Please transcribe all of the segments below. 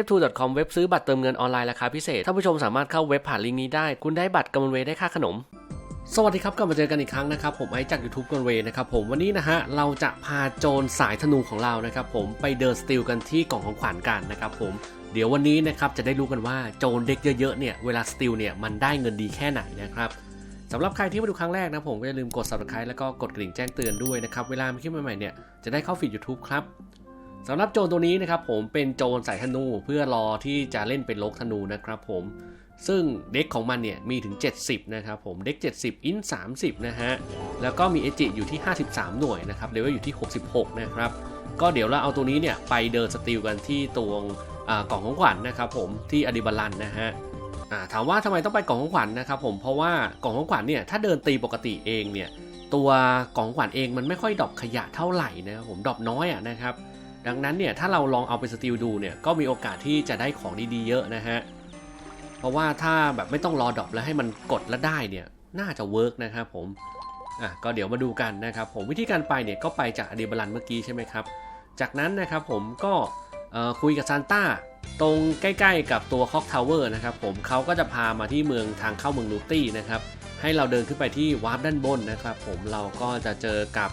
ทพทู .com เว็บซื้อบัตรเติมเงินออนไลน์ราคาพิเศษท่านผู้ชมสามารถเข้าเว็บผ่านลิงก์นี้ได้ คุณได้บัตรกำมะเวได้ค่าขนมสวัสดีครับกลับมาเจอกันอีกครั้งนะครับ ผมไอจาก YouTube กันเวนะครับผมวันนี้นะฮะเราจะพาโจรสายธนูของเรานะครับผมไปเดินสติลกันที่กล่องของขวัญกันนะครับผมเดี๋ยววันนี้นะครับจะได้รู้กันว่าโจรเด็กเยอะๆเนี่ยเวลาสติลเนี่ยมันได้เงินดีแค่ไหนนะครับสำหรับใครที่มาดูครั้งแรกนะผมก็อย่าลืมกด subscribe แล้วก็กดกระดิ่งแจ้งเตือนด้วยนะครับเวลามีคลิปใหม่ๆเนี่ยจะได้เข้าฟีด YouTube ครับ สำหรับโจรตัวนี้นะครับผมเป็นโจรสายธนูเพื่อรอที่จะเล่นเป็นลกธนูนะครับผมซึ่งเด็กของมันเนี่ยมีถึง 70 นะครับผมเด็ก 70 อิน 30 นะฮะ แล้วก็มีเอจิอยู่ที่ 53 หน่วยนะครับเลเวลอยู่ที่ 66 นะครับ ก็เดี๋ยวเราเอาตัวนี้เนี่ยไปเดินสติลกันที่ตวอ่ากล่องของขวัญนะครับผมที่อดิบาลันนะฮะอ่าถามว่าทำไมต้องไปกล่องของขวัญนะครับผมเพราะว่ากล่องของขวัญเนี่ยถ้าเดินตีปกติเองเนี่ยตัวกล่องของขวัญเองมันไม่ค่อยดรอปขยะเท่าไหร่นะครับผมดรอปน้อยอะนะครับ ดังนั้นเนี่ยถ้าเราลองเอาไปสติลดูเนี่ยก็มีโอกาสที่จะได้ของดีๆเยอะนะฮะ เพราะว่าถ้าแบบไม่ต้องรอดรอปแล้วให้มันกดแล้วได้เนี่ยน่าจะเวิร์กนะครับผม อะก็เดี๋ยวมาดูกันนะครับผมวิธีการไปเนี่ยก็ไปจากอดีบาลันเมื่อกี้ใช่ไหมครับ จากนั้นนะครับผมก็คุยกับซานต้าตรงใกล้ๆกับตัวคอกทาวเวอร์นะครับผมเขาก็จะพามาที่เมืองทางเข้าเมืองลูตี้นะครับให้เราเดินขึ้นไปที่วาร์ปด้านบนนะครับผมเราก็จะเจอกับ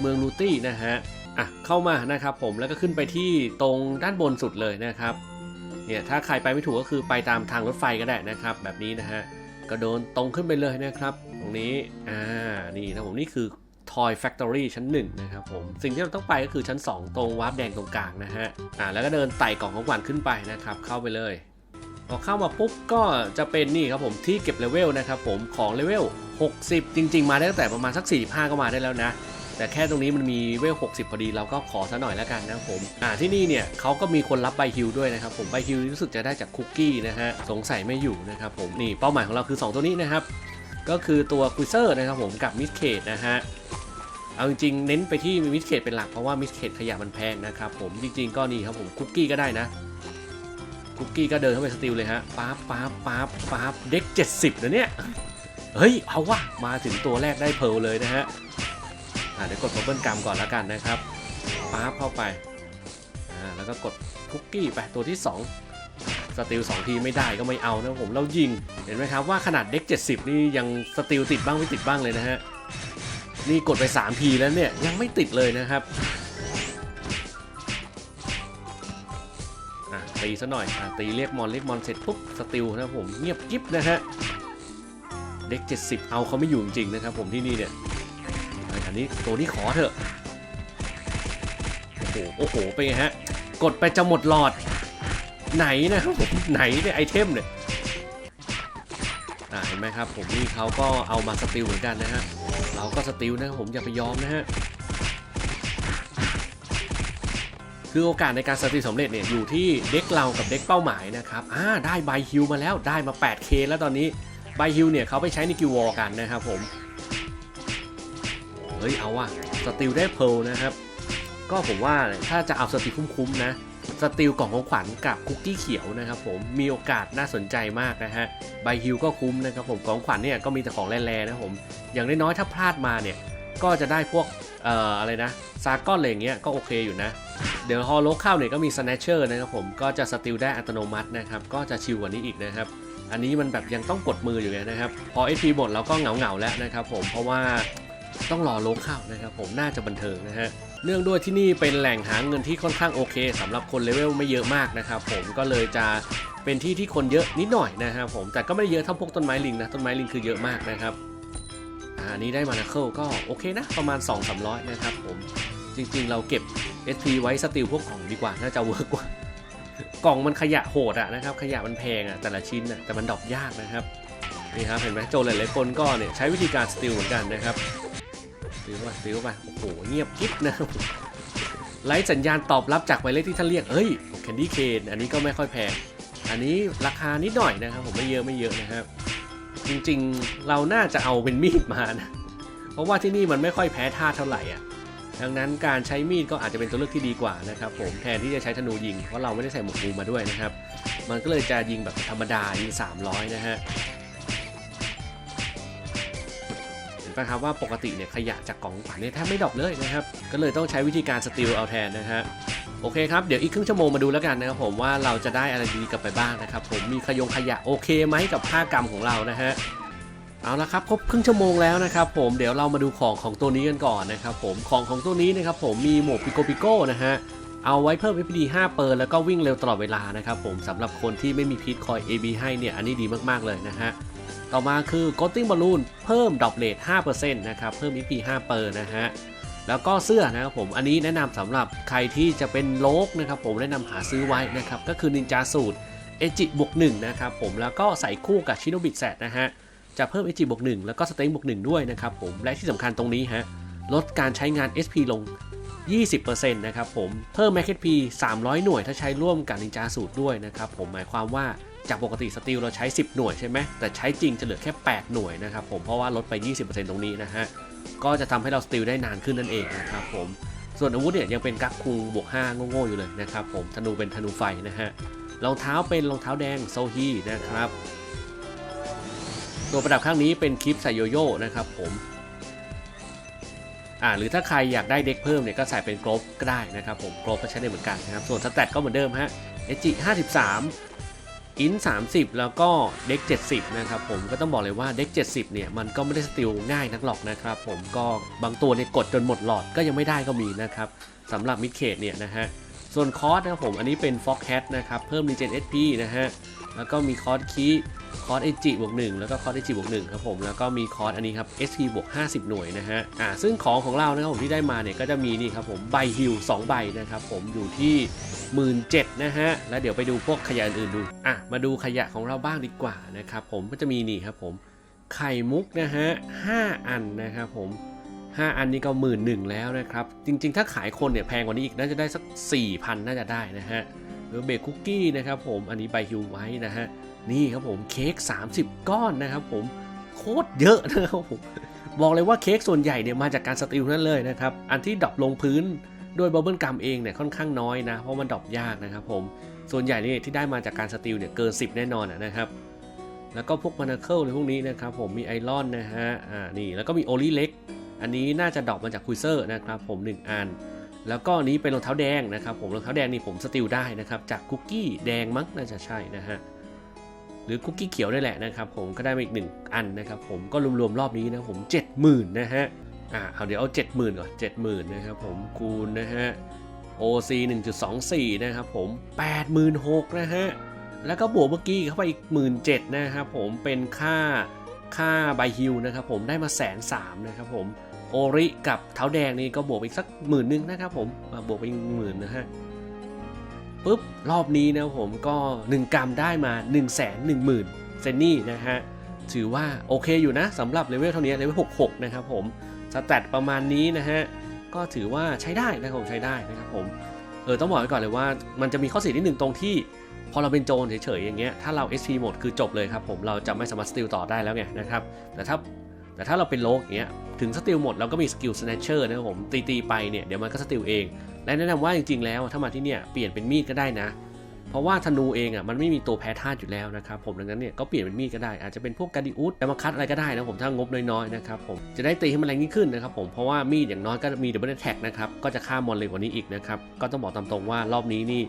เมืองลูตี้นะฮะ อะเข้ามานะครับผมแล้วก็ขึ้นไปที่ตรงด้านบนสุดเลยนะครับเนี่ยถ้าใครไปไม่ถูกก็คือไปตามทางรถไฟก็ได้นะครับ แบบนี้นะฮะก็โดนตรงขึ้นไปเลยนะครับ ตรงนี้อ่านี่นะผมนี่คือ Toy Factory ชั้น1นะครับผมสิ่งที่เราต้องไปก็คือชั้น 2 ตรงวาร์ปแดงตรงกลางนะฮะอ่าแล้วก็เดินไต่กล่องของขวัญขึ้นไปนะครับ เข้าไปเลยพอเข้ามาปุ๊บก็จะเป็นนี่ครับผมที่เก็บเลเวลนะครับผมของเลเวล60 จริง ๆ มาได้ตั้งแต่ประมาณสัก45ก็มาได้แล้วนะ แต่แค่ตรงนี้มันมีเวล 60 พอดีเราก็ขอซะหน่อยแล้วกันนะครับผมอ่าที่นี่เนี่ยเขาก็มีคนรับใบฮิวด้วยนะครับผมใบฮิวรู้สึกจะได้จากคุกกี้นะฮะสงสัยไม่อยู่นะครับผมนี่เป้าหมายของเราคือ 2 ตัวนี้นะครับก็คือตัวคุยเซอร์นะครับผมกับมิสเคดนะฮะเอาจริงๆเน้นไปที่มิสเคดเป็นหลักเพราะว่ามิสเคดขยะมันแพงนะครับผมจริง ๆ ก็นี่ครับผมคุกกี้ก็ได้นะคุกกี้ก็เดินเข้าไปสติลเลยฮะป๊าบป๊าบป๊าบป๊าบเด็ก 70นะเนี่ยเฮ้ยเอาวะมาถึงตัวแรกได้เพร์ลเลยนะฮะ อ่าเดี๋ยวกดบับเบิลกัมก่อนแล้วกันนะครับป๊าบเข้าไปอ่าแล้วก็กดคุกกี้ไปตัวที่ 2 สติล2ทีไม่ได้ก็ไม่เอานะผมเรายิง เห็นไหมครับว่าขนาดเด็ก 70 นี่ยังสติลติดบ้างไม่ติดบ้างเลยนะฮะนี่กดไป 3 ทีแล้วเนี่ยยังไม่ติดเลยนะครับตีซะหน่อยอตีเรียกมอนเรียกมอนเสร็จปุ๊บสติลนะผมเงียบกิ๊บนะฮะเด็ก 70 เอาเขาไม่อยู่จริงๆนะครับผมที่นี่เนี่ย นนี้ตัวนี้ขอเถอะ โอ้โห โอ้โห เป็นไงฮะ กดไปจะหมดหลอด ไหนนะครับผม ไหนเนี่ยไอเทมเนี่ยอ่าเห็นไหมครับผมนี่เขาก็เอามาสติลเหมือนกันนะฮะ เราก็สติลนะครับผมอย่าไปยอมนะฮะ คือโอกาสในการสติลสำเร็จเนี่ยอยู่ที่เด็กเรากับเด็กเป้าหมายนะครับ อ่าได้ใบฮิวมาแล้วได้มา 8K แล้วตอนนี้ใบฮิวเนี่ยเขาไปใช้ในกิววอลกันนะครับผม เฮ้ยเอาว่ะสติลได้เพลนะครับ ก็ผมว่าถ้าจะเอาสติลคุ้มๆนะสติลกล่องของขวัญกับคุกกี้เขียวนะครับผมมีโอกาสน่าสนใจมากนะฮะใบฮิวก็คุ้มนะครับผมกล่องขวัญเนี่ยก็มีแต่ของแร่ๆนะผมอย่างน้อยๆถ้าพลาดมาเนี่ยก็จะได้พวกเอ่ออะไรนะซาก้อนอะไรอย่างเงี้ยก็โอเคอยู่นะ เดี๋ยวฮอลโลเข้าเนี่ยก็มีสแนชเชอร์นะครับผมก็จะสติลได้อัตโนมัตินะครับก็จะชิลกว่านี้อีกนะครับอันนี้มันแบบยังต้องกดมืออยู่ไงนะครับพอ SP หมดเราก็เหงาๆแล้วนะครับผมเพราะว่า ต้องรอลเข้านะครับผมน่าจะบันเทิงนะฮะเนื่องด้วยที่นี่เป็นแหล่งหาเงินที่ค่อนข้างโอเคสำหรับคนเลเวลไม่เยอะมากนะครับผมก็เลยจะเป็นที่ที่คนเยอะนิดหน่อยนะครับผมแต่ก็ไม่ได้เยอะเท่าพวกต้นไม้ลิงนะต้นไม้ลิงคือเยอะมากนะครับอ่าอันนี้ได้มานาเคิลก็โอเคนะประมาณ 2 3 0 0นะครับผมจริงๆเราเก็บ SP ไว้สติลพวกของดีกว่า น่าจะเวิร์กกว่า กล่องมันขยะโหดอะนะครับ ขยะมันแพงอะแต่ละชิ้นอะแต่มันดอกยากนะครับนี่ครับเห็นไหมโจหลายๆคนก็เนี่ยใช้วิธีการสติลเหมือนกันนะครับ ซื้อไปซื้อไปโอ้โหเงียบกิ๊บนะครับไร้สัญญาณตอบรับจากหมายเลขที่ท่านเรียกเอ้ยแคนดี้เคนอันนี้ก็ไม่ค่อยแพงอันนี้ราคานิดหน่อยนะครับ ผมไม่เยอะไม่เยอะนะครับ จริงๆเราน่าจะเอาเป็นมีดมานะเพราะว่าที่นี่มันไม่ค่อยแพ้ท่าเท่าไหร่อะดังนั้นการใช้มีดก็อาจจะเป็นตัวเลือกที่ดีกว่านะครับผมแทนที่จะใช้ธนูยิงเพราะเราไม่ได้ใส่หมวกงูมาด้วยนะครับ มันก็เลยจะยิงแบบธรรมดายิง300 นะฮะ นะครับว่าปกติเนี่ยขยะจากกล่องขวัญเนี่ยแทบไม่ดรอกเลยนะครับ ก็เลยต้องใช้วิธีการสติลเอาแทนนะฮะโอเคครับ เดี๋ยวอีกครึ่งชั่วโมงมาดูแล้วกันนะครับผมว่าเราจะได้อะไรดีกลับไปบ้างนะครับ ผมมีขยงขยะโอเคไหมกับ5กรัมของเรานะฮะเอาละครับครบครึ่งชั่วโมงแล้วนะครับผมเดี๋ยวเรามาดูของของตัวนี้กันก่อนนะครับผมของของตัวนี้นะครับผมมีหมวกปิโกปิโก้นะฮะเอาไว้เพิ่ม FPD 5เปอร์แล้วก็วิ่งเร็วตลอดเวลานะครับผมสำหรับคนที่ไม่มีพีทคอย AB ให้เนี่ยอันนี้ดีมากๆเลยนะฮะ ต่อมาคือ g o t t i n g Balloon เพิ่มดรอปเลท5%นะครับ เพิ่ม FP 5เปอร์นะฮะ แล้วก็เสื้อนะครับผม อันนี้แนะนำสำหรับใครที่จะเป็นโลกนะครับผมแนะนำหาซื้อไว้นะครับ ก็คือนินจาสูตรเอจิบวกหนึ่งนะครับผม แล้วก็ใส่คู่กับชิโนบิแซดนะฮะ จะเพิ่มเอจิบวกหนึ่งแล้วก็สเต็งบวกหนึ่งด้วยนะครับผม และที่สำคัญตรงนี้ฮะ ลดการใช้งาน SP ลง 20%นะครับผม เพิ่ม Max HP 300 หน่วยถ้าใช้ร่วมกับนินจาสูตรด้วยนะครับผม หมายความว่า จากปกติสติลเราใช้ 10 หน่วยใช่ไหมแต่ใช้จริงจะเหลือแค่ 8 หน่วยนะครับผมเพราะว่าลดไป 20%ตรงนี้นะฮะก็จะทำให้เราสติลได้นานขึ้นนั่นเองนะครับผมส่วนอาวุธเนี่ยยังเป็นกักคุงบวก5โง่ๆอยู่เลยนะครับผมธนูเป็นธนูไฟนะฮะรองเท้าเป็นรองเท้าแดงโซฮีนะครับตัวประดับข้างนี้เป็นคลิปใส่โยโย่นะครับผมอ่าหรือถ้าใครอยากได้เด็กเพิ่มเนี่ยก็ใส่เป็นกรอบก็ได้นะครับผมกรอบก็ใช้ได้เหมือนกันนะครับส่วนสแตทก็เหมือนเดิมฮะเอจิ53 อิน30 แล้วก็เด็ก70 นะครับผมก็ต้องบอกเลยว่าเด็ก70 เนี่ย มันก็ไม่ได้สติลง่ายนักหรอกนะครับผมก็บางตัวเนี่ยกดจนหมดหลอดก็ยังไม่ได้ก็มีนะครับสำหรับมิดเคดเนี่ยนะฮะ ส่วนคอร์สนะผมอันนี้เป็นฟ็อกแคทนะครับ เพิ่ม Regen SP นะฮะ แล้วก็มีคอร์สคีคอร์สเอจิบวกหนึ่งแล้วก็คอร์สเอจิบวกหนึ่งครับผมแล้วก็มีคอร์สอันนี้ครับ SP บวก50 หน่วยนะฮะอ่าซึ่งของของเรานะครับผมที่ได้มาเนี่ยก็จะมีนี่ครับผมใบฮิล2ใบนะครับผมอยู่ที่ 1 7ื่นนะฮะแล้วเดี๋ยวไปดูพวกขยะอื่นๆดูอะมาดูขยะของเราบ้างดีกว่านะครับผมก็จะมีนี่ครับผมไข่มุกนะฮะ5อันนะครับผม5 อันนี้ก็หมื่นหนึ่งแล้วนะครับ จริงๆ ถ้าขายคนเนี่ยแพงกว่านี้อีกน่าจะได้สัก 4,000 น่าจะได้นะฮะ หรือเบเกคุกกี้นะครับผมอันนี้ใบฮิวไว้นะฮะนี่ครับผมเค้ก30 ก้อนนะครับผมโคตรเยอะนะครับผมบอกเลยว่าเค้กส่วนใหญ่เนี่ยมาจากการสติลนั่นเลยนะครับอันที่ดรอปลงพื้นด้วยบับเบิลกัมเองเนี่ยค่อนข้างน้อยนะเพราะมันดรอปยากนะครับผมส่วนใหญ่นี่ที่ได้มาจากการสติลเนี่ยเกิน 10 แน่นอนนะครับแล้วก็พวกมานาเคิลในพวกนี้นะครับผมมีไอรอนนะฮะอ่านี่แล้วก็มีโอลิเล็กอันนี้น่าจะดรอปมาจากคุยเซอร์นะครับผม 1 อัน แล้วก็นี้เป็นรองเท้าแดงนะครับผมรองเท้าแดงนี่ผมสติลได้นะครับจากคุกกี้แดงมั้งน่าจะใช่นะฮะหรือคุกกี้เขียวได้แหละนะครับผมก็ได้มาอีก1อันนะครับผมก็รวมๆรอบนี้นะผม 70,000นะฮะอ่าเอาเดี๋ยวเอา70,000ก่อน70,000นะครับผมคูณนะฮะ OC 1.24 นะครับผม 86,000นะฮะแล้วก็บวกเมื่อกี้เข้าไปอีก 17,000นะครับผมเป็นค่าค่าใบฮิวนะครับผมได้มาแสนสามนะครับผม โอริกับเท้าแดงนี่ก็บวกไปอีกสักหมื่นนึงนะครับผมบวกไปหมื่นนะฮะปุ๊บรอบนี้นะผมก็ 1 กรัมได้มา 1 1 0 0 0 0เซนนี่นะฮะถือว่าโอเคอยู่นะสำหรับเลเวลเท่านี้เลเวล66 นะครับผมสแตทประมาณนี้นะฮะก็ถือว่าใช้ได้นะครับผมใช้ได้นะครับผมเออต้องบอกไว้ก่อนเลยว่ามันจะมีข้อเสียนิดหนึ่งตรงที่พอเราเป็นโจรเฉยๆอย่างเงี้ยถ้าเรา SP หมดคือจบเลยครับผมเราจะไม่สามารถสติลต่อได้แล้วไงนะครับแต่ถ้าแต่ถ้าเราเป็นโลกอย่างเงี้ย ถึงสติลหมดเราก็มีสกิลสแนชเชอร์นะครับผมตีๆไปเนี่ยเดี๋ยวมันก็สติลเอง และแนะนำว่าจริงๆแล้วถ้ามาที่เนี่ยเปลี่ยนเป็นมีดก็ได้นะ เพราะว่าธนูเองอะมันไม่มีตัวแพ้ธาตุอยู่แล้วนะครับผมดังนั้นเนี่ยก็เปลี่ยนเป็นมีดก็ได้อาจจะเป็นพวกกาดิอุสแต่มาคัดอะไรก็ได้นะผมถ้างบน้อยๆนะครับผมจะได้ตีให้มันแรงยิ่งขึ้นนะครับผมเพราะว่ามีดอย่างน้อยก็มีดับเบิลแท็กนะครับก็จะฆ่ามอนเร็วกว่านี้อีกนะครับก็ต้องบอกตามตรงว่ารอบนี้นี่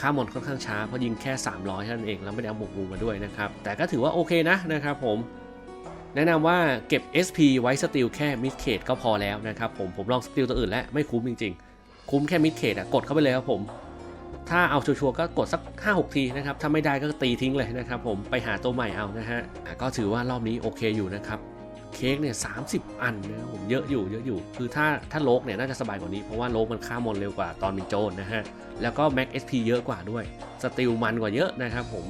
ฆ่ามอนค่อนข้างช้าเพราะยิงแค่ 300เท่านั้นเองแล้วไม่ได้เอาหมวกงูมาด้วยนะครับแต่ก็ถือว่าโอเคนะนะครับผม แนะนำว่าเก็บ SP ไว้สติลแค่มิดเคดก็พอแล้วนะครับผมผมลองสติลตัวอื่นแล้วไม่คุ้มจริงๆ คุ้มแค่มิดเคดอะกดเข้าไปเลยครับผม ถ้าเอาชัวร์ๆก็กดสัก 5-6 ทีนะครับ ถ้าไม่ได้ก็ตีทิ้งเลยนะครับผมไปหาตัวใหม่เอานะฮะก็ถือว่ารอบนี้โอเคอยู่นะครับเค้กเนี่ยสาอันนะครับผมเยอะอยู่เยอะอยู่ คือถ้าถ้าโลกเนี่ยน่าจะสบายกว่านี้เพราะว่าโลกมันฆ่ามอนเร็วกว่าตอนเป็นโจรนะฮะแล้วก็ Max SP เยอะกว่าด้วยสติลมันกว่าเยอะนะครับผม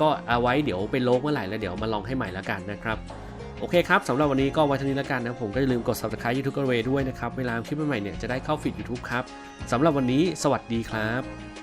ก็เอาไว้เดี๋ยวเป็นโลกเมื่อไหร่แล้วเดี๋ยวมาลองให้ใหม่แล้วกันนะครับ โอเคครับสำหรับวันนี้ก็ไว้เท่านี้แล้วกันนะผมก็อย่าลืมกด subscribe YouTube กันเวด้วยนะครับ เวลาคลิปใหม่ๆเนี่ยจะได้เข้าฟีด YouTube ครับสำหรับวันนี้สวัสดีครับ